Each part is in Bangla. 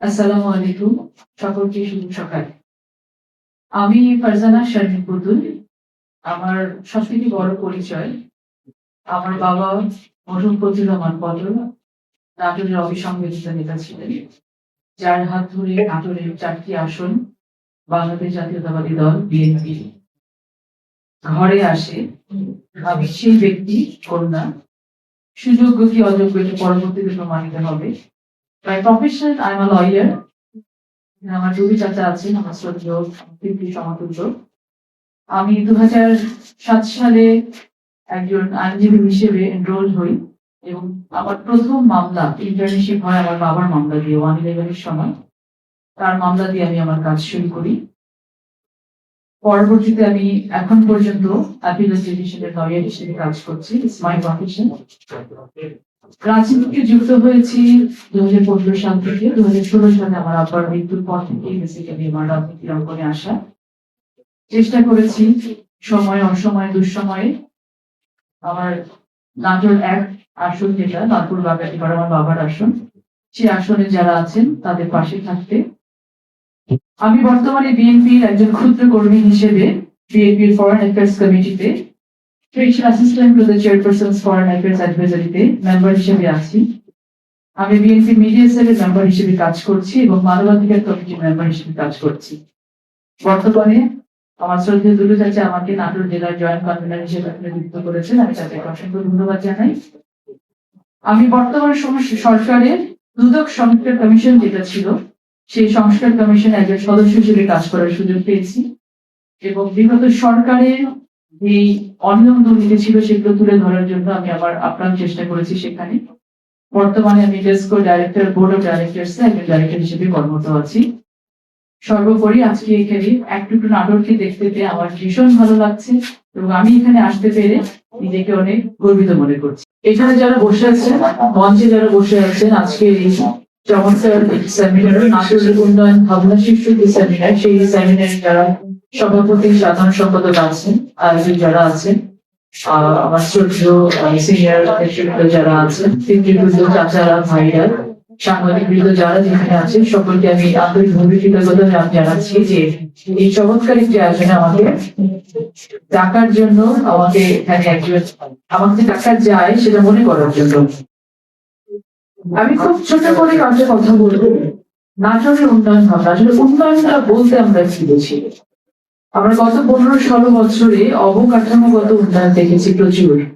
আসসালামু আলাইকুম। সকলকে শুভ সকাল। আমি ফারজানা শারমিন পুতুল, আমার সব থেকে বড় পরিচয়। আমার বাবা মরহুম ফজলুর রহমান পটল, নাটোরের অবিসংবিধিত নেতা ছিলেন, যার হাত ধরে নাটোরের চারটি আসন বাংলাদেশ জাতীয়তাবাদী দল, বিএনপি। ঘরে আসে সেই ব্যক্তি, কন্যা। সুযোগ্য কি অযোগ্য এটা পরবর্তীতে প্রমাণিত হবে। By profession I am lawyer আমার দুই চাচা আছেন, আমার শ্রদ্ধেয় সমতুল্য। আমি দু সাত সালে একজন আইনজীবী হিসেবে এনরোল হই এবং আমার প্রথম মামলা ইন্টার্নশিপ হয় আমার বাবার মামলা দিয়ে ওয়ান ইলেভেনের সময়। তার মামলা দিয়ে আমি আমার কাজ শুরু করি। পরবর্তীতে আমি এখন পর্যন্ত অ্যাপিলেট ডিভিশনের লয়ার হিসেবে কাজ করছি। ইটস মাই প্রফেশন রাজনীতিতে যুক্ত হয়েছি দু হাজার পনেরো সাল থেকে। দু হাজার ষোলো সালে আমার আব্বার মৃত্যুর পর থেকে বেসিক্যালি আমার রাজনীতি অঙ্গনে আসা। চেষ্টা করেছি সময় অসময়ে দুঃসময়ে। আমার নাটোর এক আসন যেটা নাগপুর বাগাতিপাড়া আমার বাবার আসন সেই আসনে যারা আছেন তাদের পাশে থাকতে। আমি বর্তমানে বিএনপির একজন ক্ষুদ্র কর্মী হিসেবে বিএনপির ফরেন অ্যাফেয়ার্স কমিটিতে special assistant to the chairperson foreign affairs অ্যাডভাইজারিতে member হিসেবে আছি। আমি বিএনপি মিডিয়া সেলের মেম্বার হিসেবে কাজ করছি এবং মানবাধিকার কমিটির মেম্বার হিসেবে কাজ করছি। বর্তমানে আমার শ্রদ্ধেয় দুলু চাচা আমাকে নাটোর জেলার জয়েন্ট কনভেনার হিসেবে যুক্ত করেছেন, আমি তাদেরকে অসংখ্য ধন্যবাদ জানাই। আমি বর্তমান সরকারের দুদক সংস্কার কমিশন যেটা ছিল, সেই সংস্কার কমিশন একজন সদস্য হিসেবে কাজ করার সুযোগ পেয়েছি। এবং বিগত সরকারের এই অনিয়ম দুর্নীতি ছিল সেগুলো তুলে ধরার জন্য আমি আমার আপ্রাণ চেষ্টা করেছি সেখানে। বর্তমানে আমি DESCO director board of directors একজন ডাইরেক্টর হিসেবে কর্মরত আছি। সর্বোপরি আজকে এখানে একটু একটু নাটকটি দেখতে পেয়ে আমার ভীষণ ভালো লাগছে এবং আমি এখানে আসতে পেরে নিজেকে অনেক গর্বিত মনে করছি। এখানে যারা বসে আছেন, মঞ্চে যারা বসে আছেন আজকে এই চমৎকার সেমিনার উন্নয়ন ভাবনা সেমিনার সেই সেমিনারে যারা সভাপতি, সাধারণ সম্পাদক আছেন, আয়োজক যারা আছেন আমার শ্রদ্ধেয় সিনিয়র যারা আছেন চাচারা, ভাইরা, সাংবাদিক বৃন্দ যারা যেখানে আছেন, সকলকে আমি আন্তরিকভাবে জান- জানাচ্ছি যে এই চমৎকার একটি আয়োজনে আমাকে ডাকার জন্য আমাকে এখানে একজন আমাকে যে ডাকা যায় সেটা মনে করার জন্য আমি খুব ছোট করে একটা কথা বলব নাটোরের উন্নয়ন ভাবনা আসলে উন্নয়নটা বলতে আমরা কি বুঝি? আমরা গত পনেরো ষোলো বছরে অবকাঠামোগত উন্নয়ন দেখেছি প্রচুর।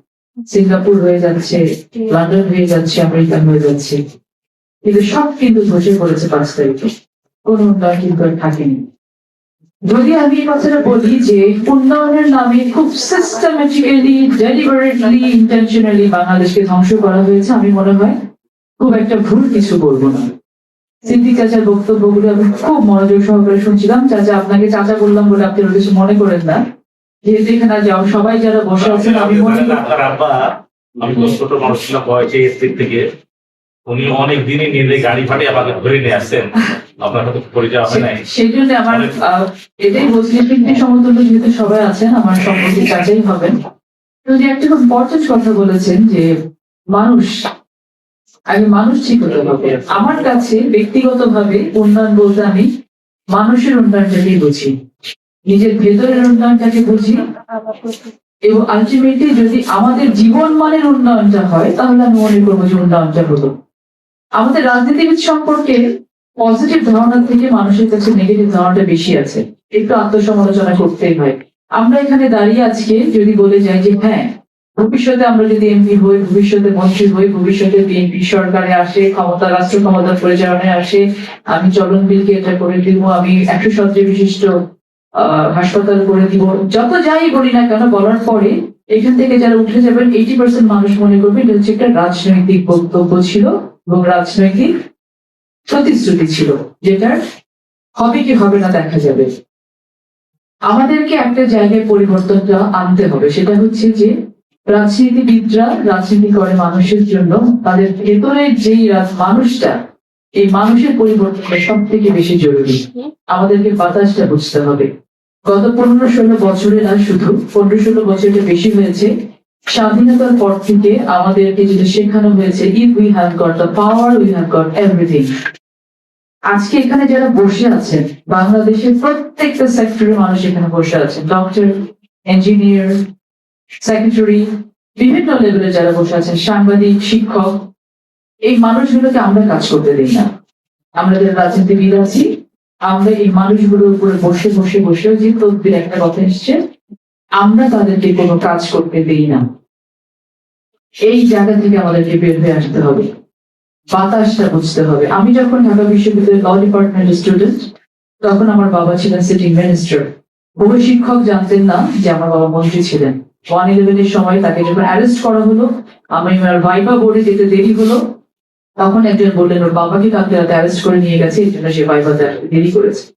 সিঙ্গাপুর হয়ে যাচ্ছে, লন্ডন হয়ে যাচ্ছে, আমেরিকা হয়ে যাচ্ছে। কিন্তু সব কিন্তু ধসে পড়েছে পাঁচ তারিখে। কোন উন্নয়ন কিন্তু আর থাকেনি। যদি আমি এই কথাটা বলি যে উন্নয়নের নামে খুব সিস্টেমেটিক্যালি ডেলিভারেটলি ইন্টেনশনালি বাংলাদেশকে ধ্বংস করা হয়েছে, আমি মনে হয় খুব একটা ভুল কিছু বলব না। সিদ্ধি চাচার বক্তব্যগুলো আমি খুব মনোযোগ সহকারে শুনছিলাম। চাচা আপনাকে চাচা বললাম বলে আপনি কিছু মনে করেন না। যেহেতু এখানে যাও সবাই যারা বসে আছেন আমি মনে করি আমি তো ছোট মানুষ ছিলাম বয়সে থেকে। উনি অনেক দিনই নিজে গাড়ি ফাটিয়ে আমাকে ধরে নিয়ে আসছেন। আপনার সাথে পরিচয় হবে নাই। সেই জন্য আমার এটাই বলছি পিতৃ সমতুল্য যেহেতু সবাই আছেন আমার সম্পর্কে চাচাই হবেন। তো যে একটা খুব কথা বলেছেন যে মানুষ আগে মানুষ ঠিক হতে হবে আমার কাছে ব্যক্তিগতভাবে উন্নয়ন বলতে আমি মানুষের উন্নয়নটাকেই বুঝি। নিজের ভেতরের উন্নয়নটাকে বুঝি। এবং আলটিমেটলি যদি আমাদের জীবন মানের উন্নয়নটা হয়, তাহলে আমি মনে করব যে উন্নয়নটা হতো আমাদের রাজনীতিবিদ সম্পর্কে পজিটিভ ধারণা থেকে মানুষের কাছে নেগেটিভ ধারণাটা বেশি আছে। একটু আত্মসমালোচনা করতেই হয়। আমরা এখানে দাঁড়িয়ে আজকে যদি বলে যাই যে হ্যাঁ ভবিষ্যতে আমরা যদি এমপি হই, ভবিষ্যতে মন্ত্রী হই, ভবিষ্যতে বিএনপি সরকারে আসে, ক্ষমতা, রাষ্ট্র ক্ষমতা পরিচালনায় আসে, আমি চলন বিলকে এটা করে দিব, আমি একশো শয্যা বিশিষ্ট হাসপাতাল করে দিব। যত যাই বলি না কেন, বলার পরে এখান থেকে যারা উঠে যাবেন এইটি পার্সেন্ট মানুষ মনে করবে এটা হচ্ছে একটা রাজনৈতিক বক্তব্য ছিল এবং রাজনৈতিক প্রতিশ্রুতি ছিল যেটার হবে কি হবে না দেখা যাবে। আমাদেরকে একটা জায়গায় পরিবর্তনটা আনতে হবে, সেটা হচ্ছে যে রাজনীতিবিদরা রাজনীতি করে মানুষের জন্য তাদের ভেতরের যেই মানুষটা, এই মানুষের পরিবর্তনটা সব থেকে বেশি জরুরি। আমাদেরকে বাতাসটা বুঝতে হবে। গত পনেরো ষোলো বছরে না শুধু, পনেরো ষোলো বছরটা বেশি হয়েছে। স্বাধীনতার পর থেকে আমাদেরকে যেটা শেখানো হয়েছে if we have got the power we have got everything আজকে এখানে যারা বসে আছেন, বাংলাদেশের প্রত্যেকটা সেক্টরের মানুষ এখানে বসে আছেন। ডক্টর ইঞ্জিনিয়ার সেক্রেটারি বিভিন্ন লেভেলে যারা বসে আছেন, সাংবাদিক, শিক্ষক, এই মানুষগুলোকে আমরা কাজ করতে দিই না। আমরা যারা রাজনীতিবিদ আছি, আমরা এই মানুষগুলোর উপরে বসে বসে বসেও যে তদ্বির একটা কথা এসছে, আমরা তাদেরকে কোনো কাজ করতে দিই না। এই জায়গা থেকে আমাদেরকে বের হয়ে আসতে হবে। বাতাসটা বুঝতে হবে। আমি যখন ঢাকা বিশ্ববিদ্যালয়ের ল ডিপার্টমেন্টের স্টুডেন্ট তখন আমার বাবা ছিলেন সিটিং মিনিস্টার বহু শিক্ষক জানতেন না যে আমার বাবা মন্ত্রী ছিলেন। ওয়ান ইলেভেনের সময় তাকে যখন অ্যারেস্ট করা হলো, আমি আমার ভাইবা বোর্ডে যেতে দেরি হলো, তখন একজন বললেন, ওর বাবাকে কালকে রাতে অ্যারেস্ট করে নিয়ে গেছে এই জন্য সে ভাইবাতে দেরি করেছে।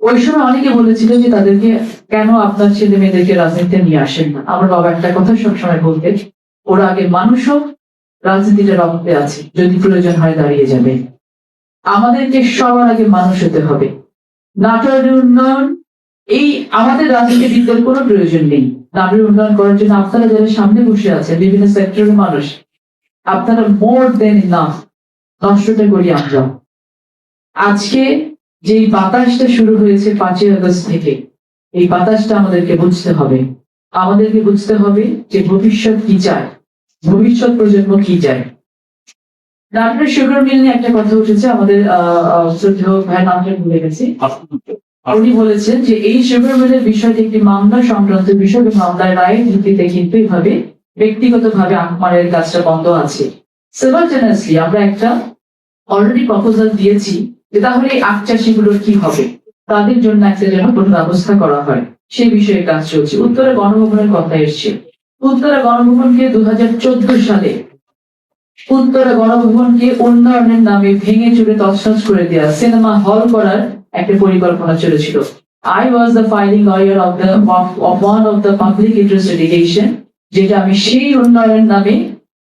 ওই সময় অনেকে বলেছিল যে তাদেরকে, কেন আপনার ছেলে মেয়েদেরকে রাজনীতিতে নিয়ে আসেন না? আমার বাবা একটা কথা সবসময় বলতেন, ওরা আগে মানুষ হোক, রাজনীতিটা রক্তে আছে, যদি প্রয়োজন হয় দাঁড়িয়ে যাবে। আমাদেরকে সবার আগে মানুষ হতে হবে। নাটোরের উন্নয়ন, এই আমাদের রাজনীতিবিদদের কোনো প্রয়োজন নেই। নাটোরের উন্নয়ন করার জন্য আপনারা যারা সামনে বসে আছেন বিভিন্ন সেক্টরের মানুষ আপনারা মোর দেন ইনাফ নষ্টটা করি আমরা। আজকে যে বাতাসটা শুরু হয়েছে পাঁচই আগস্ট থেকে এই বাতাসটা আমাদেরকে বুঝতে হবে। আমাদেরকে বুঝতে হবে যে ভবিষ্যৎ কি চায় ভবিষ্যৎ প্রজন্ম কি চায়। নাটোরের সুগার মিল নিয়ে একটা কথা উঠেছে আমাদের আহ, শ্রদ্ধেয় ভাই নামটা ভুলে গেছি। উনি বলেছেন যে এই সুগার মিলের বিষয়টি একটি মামলা সংক্রান্ত বিষয় এবং মামলার রায়ের ভিত্তিতে কিন্তু এইভাবে ব্যক্তিগতভাবে আহমারের কাজটা বন্ধ আছে। সিমালটেনিয়াসলি আমরা একটা অলরেডি প্রপোজাল দিয়েছি যে তাহলে এই আখ চাষিগুলোর কি হবে? তাদের জন্য একটা যেন কোনো ব্যবস্থা করা হয়। সেই বিষয়ে কাজ চলছে। উত্তরে গণভবনের কথা এসছে। উত্তরা গণভবনকে দু হাজার চোদ্দ সালে উত্তরা গণভবনকে উন্নয়নের নামে ভেঙে চুরে তছনছ করে দেওয়া সিনেমা হল করার একটা পরিকল্পনা চলেছিল। I was the filing lawyer of the one of the public interest litigation যেটা আমি সেই উন্নয়নের নামে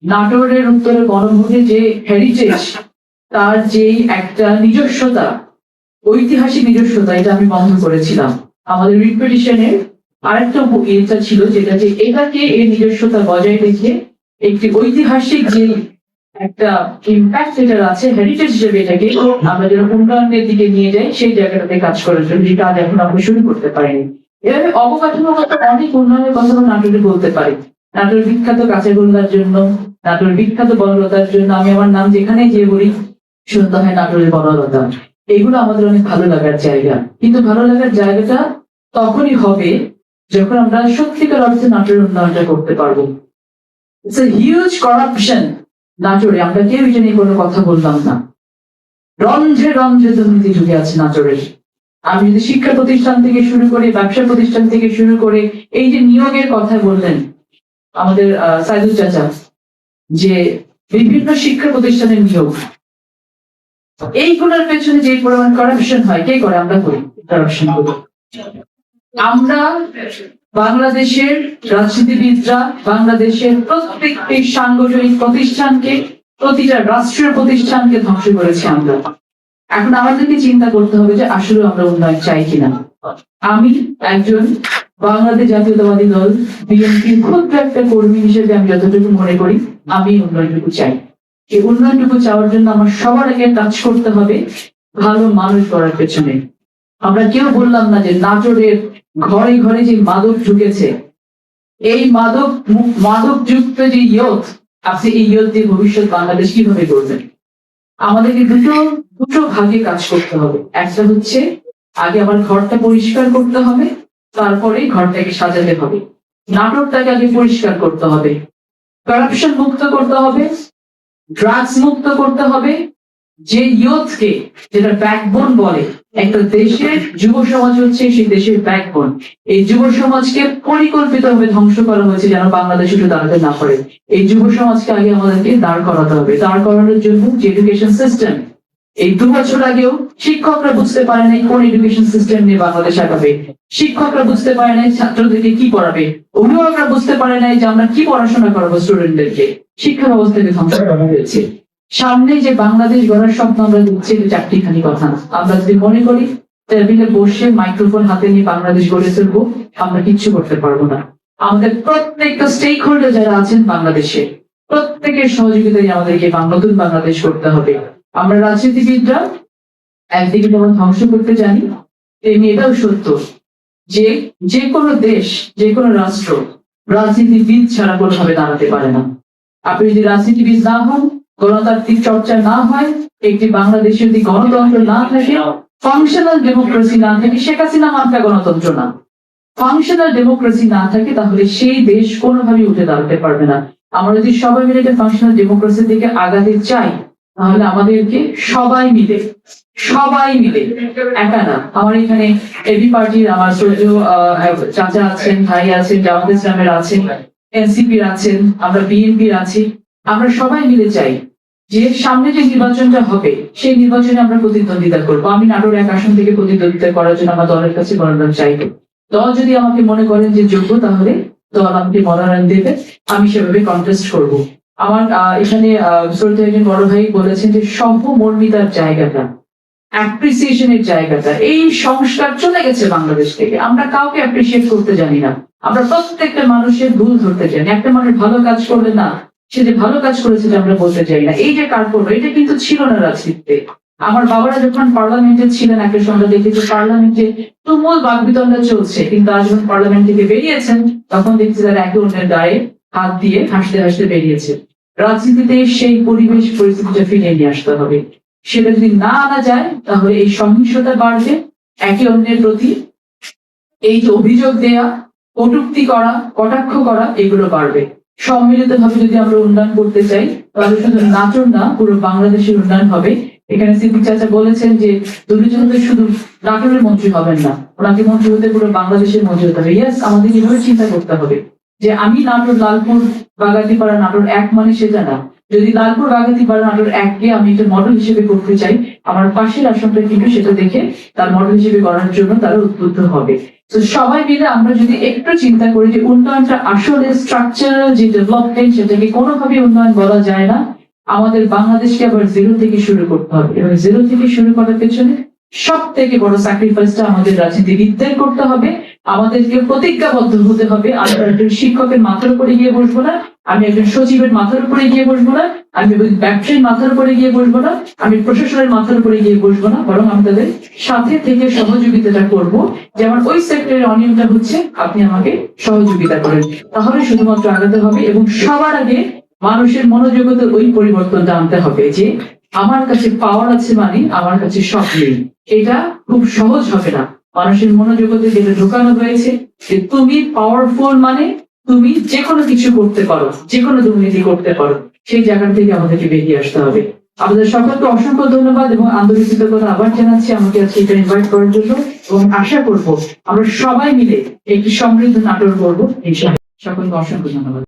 নাটোরের উত্তরে গণভবনের যে হেরিটেজ তার যে একটা নিজস্বতা, ঐতিহাসিক নিজস্বতা, এটা আমি বন্ধ করেছিলাম। আমাদের রিপিটিশনের আরেকটা ইয়েটা ছিল, যেটা যে এটাকে এর নিজস্বতা বজায় রেখে একটি ঐতিহাসিক যে একটা ইম্প্যাক্ট যেটা আছে হেরিটেজ হিসেবে এটাকে আমরা যেন উন্নয়নের দিকে নিয়ে যাই, সেই জায়গাটাতে কাজ করার জন্য যে কাজ এখন আমরা শুরু করতে পারিনি। এভাবে অবকাঠামোগত অনেক উন্নয়নের কথা নাটোরে বলতে পারি। নাটোর বিখ্যাত কাঁচাগোল্লার জন্য, নাটোর বিখ্যাত বনলতার জন্য, আমি আমার নাম যেখানে গিয়ে বলি শুনতে হয় নাটোরের বনলতা। এগুলো আমাদের অনেক ভালো লাগার জায়গা। কিন্তু ভালো লাগার জায়গাটা তখনই হবে যখন আমরা সত্যিকার অর্থে নাটোরের উন্নয়নটা করতে পারব। ইটস হিউজ করাপশন নাটোরে, আমরা কেউ এটা কোনো কথা বললাম না। রন্ধ্রে রন্ধ্রে দুর্নীতি ঢুকে আছে নাটোরের। আমি যদি শিক্ষা প্রতিষ্ঠান থেকে শুরু করে, ব্যবসা প্রতিষ্ঠান থেকে শুরু করে, এই যে নিয়োগের কথা বললেন, আমাদের সাইদুল চাচা, যে বিভিন্ন শিক্ষা প্রতিষ্ঠানের নিয়োগ, এইগুলোর পেছনে যে পরিমাণ করাপশন হয়, কে করে? আমরা করি করাপশন করি। আমরা বাংলাদেশের রাজনীতিবিদরা বাংলাদেশের প্রত্যেকটি সাংগঠনিক প্রতিষ্ঠানকে, প্রতিটা রাষ্ট্রীয় প্রতিষ্ঠানকে ধ্বংস করেছি আমরা। এখন আমাদেরকে চিন্তা করতে হবে যে আসলে আমরা উন্নয়ন চাই কিনা। আমি একজন বাংলাদেশ জাতীয়তাবাদী দল, বিএনপির ক্ষুদ্র একটা কর্মী হিসেবে আমি যতটুকু মনে করি, আমি উন্নয়নটুকু চাই। এই উন্নয়নটুকু চাওয়ার জন্য আমার সবার আগে কাজ করতে হবে ভালো মানুষ করার পেছনে। আমরা কেউ বললাম না যে নাটোরের ঘরে ঘরে যে মাদক ঢুকেছে, এই মাদক মাদক যুক্ত যে ইয়ত, আপনি এই ইয়ত দিয়ে ভবিষ্যৎ বাংলাদেশ কীভাবে করবেন আমাদেরকে দুটো দুটো ভাগে কাজ করতে হবে। একটা হচ্ছে, আগে আমার ঘরটা পরিষ্কার করতে হবে, তারপরে ঘরটাকে সাজাতে হবে। নাটকটাকে আগে পরিষ্কার করতে হবে। কারাপশন মুক্ত করতে হবে ড্রাগস মুক্ত করতে হবে যে ইয়থকে যেটা ব্যাকবোন বলে, একটা দেশের যুব সমাজ হচ্ছে সেই দেশের ব্যাকবোন এই যুব সমাজকে পরিকল্পিতভাবে ধ্বংস করা হয়েছে যেন বাংলাদেশ উঠে দাঁড়াতে না পারে। এই যুব সমাজকে আগে আমাদেরকে দাঁড় করাতে হবে। দাঁড় করানোর জন্য যে এডুকেশন সিস্টেম এই দু বছর আগেও শিক্ষকরা বুঝতে পারে নাই কোন এডুকেশন সিস্টেম নিয়ে বাংলাদেশ আগাবে। শিক্ষকরা বুঝতে পারে নাই ছাত্রদেরকে কি পড়াবে। অভিভাবকরা বুঝতে পারে নাই যে আমরা কি পড়াশোনা করাবো স্টুডেন্টদেরকে শিক্ষা ব্যবস্থাকে ধ্বংস করা হয়েছে। সামনে যে বাংলাদেশ গড়ার স্বপ্ন আমরা দেখছি এটা চারটিখানি কথা। আমরা যদি মনে করি, টেবিলে বসে মাইক্রোফোন হাতে নিয়ে বাংলাদেশ গড়ে তুলবো, আমরা কিচ্ছু করতে পারব না। আমাদের প্রত্যেকটা স্টেক হোল্ডার যারা আছেন বাংলাদেশে, প্রত্যেকের সহযোগিতায় আমাদেরকে নতুন বাংলাদেশ করতে হবে। আমরা রাজনীতিবিদরা একদিকে যেমন ধ্বংস করতে জানি, তেমনি এটাও সত্য যে যে কোনো দেশ যে কোনো রাষ্ট্র রাজনীতিবিদ ছাড়া কোনোভাবে দাঁড়াতে পারে না। আপনি যদি রাজনীতিবিদ না হন গণতান্ত্রিক চর্চা না হয় একটি বাংলাদেশে যদি গণতন্ত্র না থাকে ফাংশনাল ডেমোক্রেসি না থাকে শেখ হাসিনা মার্কা গণতন্ত্র না। ফাংশনাল ডেমোক্রেসি না থাকে তাহলে সেই দেশ কোনোভাবে উঠে দাঁড়াতে পারবে না। আমরা যদি সবাই মিলে একটা ফাংশনাল ডেমোক্রেসির দিকে আগাতে চাই তাহলে আমাদেরকে সবাই মিলে সবাই মিলে একা না। আমার এখানে এবি পার্টির আমার আহ, চাচা আছেন ভাই আছেন জামাত ইসলামের আছেন এনসিপির আছেন আমরা বিএনপির আছি। আমরা সবাই মিলে চাই যে সামনে যে নির্বাচনটা হবে সেই নির্বাচনে আমরা প্রতিদ্বন্দ্বিতা করব। আমি নাটোর এক আসন থেকে প্রতিদ্বন্দ্বিতা করার জন্য আমার দলের কাছে মনোনয়ন চাইব। দল যদি আমাকে মনে করেন যে যোগ্য তাহলে দল আমাকে মনোনয়ন দেবে। আমি সেভাবে কন্টেস্ট করব। আমার এখানে আহ, শ্রদ্ধেয় একজন বড় ভাই বলেছেন যে সহমর্মিতার জায়গাটা অ্যাপ্রিসিয়েশনের জায়গাটা এই সংস্কার চলে গেছে বাংলাদেশ থেকে। আমরা কাউকে অ্যাপ্রিসিয়েট করতে জানি না। আমরা প্রত্যেকটা মানুষের ভুল ধরতে জানি। একটা মানুষ ভালো কাজ করলে না সে যে ভালো কাজ করেছে যে আমরা বলতে চাই না। এই যে কার্পণ্য এটা কিন্তু ছিল না রাজনীতিতে। আমার বাবারা যখন পার্লামেন্টে ছিলেন, একটা সময় দেখেছি পার্লামেন্টে তুমুল বাকবিতণ্ডা চলছে। কিন্তু আজ যখন পার্লামেন্ট থেকে বেরিয়েছেন, তখন দেখছি তারা একে অন্যের গায়ে হাত দিয়ে হাসতে হাসতে বেরিয়েছে। রাজনীতিতে সেই পরিবেশ পরিস্থিতিটা ফিরে নিয়ে আসতে হবে। সেটা যদি না আনা যায়, তাহলে এই সহিংসতা বাড়বে, একে অন্যের প্রতি এই যে অভিযোগ দেয়া, কটুক্তি করা, কটাক্ষ করা, এগুলো বাড়বে। সম্মিলিত ভাবে যদি আমরা উন্নয়ন করতে চাই, তাহলে শুধু নাচন না, পুরো বাংলাদেশের উন্নয়ন হবে। এখানে সিদ্দিক চাচা বলেছেন যে দুর্নীতি শুধু নাটোরের মন্ত্রী হবেন না, ওনাকে মন্ত্রী হতে পুরো বাংলাদেশের মন্ত্রী হতে হবে। ইয়াস আমাদের এভাবে চিন্তা করতে হবে। যে আমি নাটোর, লালপুর, বাগাতিপাড়া নাটোর এক মানে সেটা না। যদি লালপুর বাগাতি বাগাতিপাড়া নাটোর এককে আমি একটা মডেল হিসেবে করতে চাই, আমার পাশের আসনটা কিন্তু সেটা দেখে তার মডেল হিসেবে করার জন্য তারা উদ্বুদ্ধ হবে। তো সবাই মিলে আমরা যদি একটু চিন্তা করি যে উন্নয়নটা আসলে স্ট্রাকচারাল যে ডেভেলপমেন্ট সেটাকে কোনোভাবে উন্নয়ন বলা যায় না। আমাদের বাংলাদেশকে আবার জিরো থেকে শুরু করতে হবে। এবং জিরো থেকে শুরু করার পেছনে সব থেকে বড় স্যাক্রিফাইসটা আমাদের রাজনীতিবিদদের করতে হবে। আমাদেরকে প্রতিজ্ঞাবদ্ধ হতে হবে। আমরা একজন শিক্ষকের মাথার উপরে গিয়ে বসবো না, আমি একজন সচিবের মাথার উপরে গিয়ে বসবো না, আমি ব্যবসায়ীর মাথার উপরে গিয়ে বসবো না, আমি প্রশাসনের মাথার উপরে গিয়ে বসবো না, বরং আমি তাদের সাথে থেকে সহযোগিতাটা করব। যেমন ওই সেক্টরের অনিয়মটা হচ্ছে, আপনি আমাকে সহযোগিতা করেন। তাহলে শুধুমাত্র আগাতে হবে এবং সবার আগে মানুষের মনোজগতে ওই পরিবর্তনটা আনতে হবে যে আমার কাছে পাওয়ার আছে মানে আমার কাছে সব নেই। এটা খুব সহজ হবে না। মানুষের মনোজগতে যেটা ঢোকানো হয়েছে, যে তুমি পাওয়ারফুল মানে তুমি যে কোনো কিছু করতে পারো যে কোনো দুর্নীতি করতে পারো, সেই জায়গা থেকে আমাদেরকে বেরিয়ে আসতে হবে। আপনাদের সকলকে অসংখ্য ধন্যবাদ এবং আন্তরিক কৃতজ্ঞতা আবার জানাচ্ছি আমাকে আজকে এটা ইনভাইট করার জন্য এবং আশা করব আমরা সবাই মিলে একটি সমৃদ্ধ নাটক করব। ইনশাআল্লাহ। সকলকে অসংখ্য ধন্যবাদ।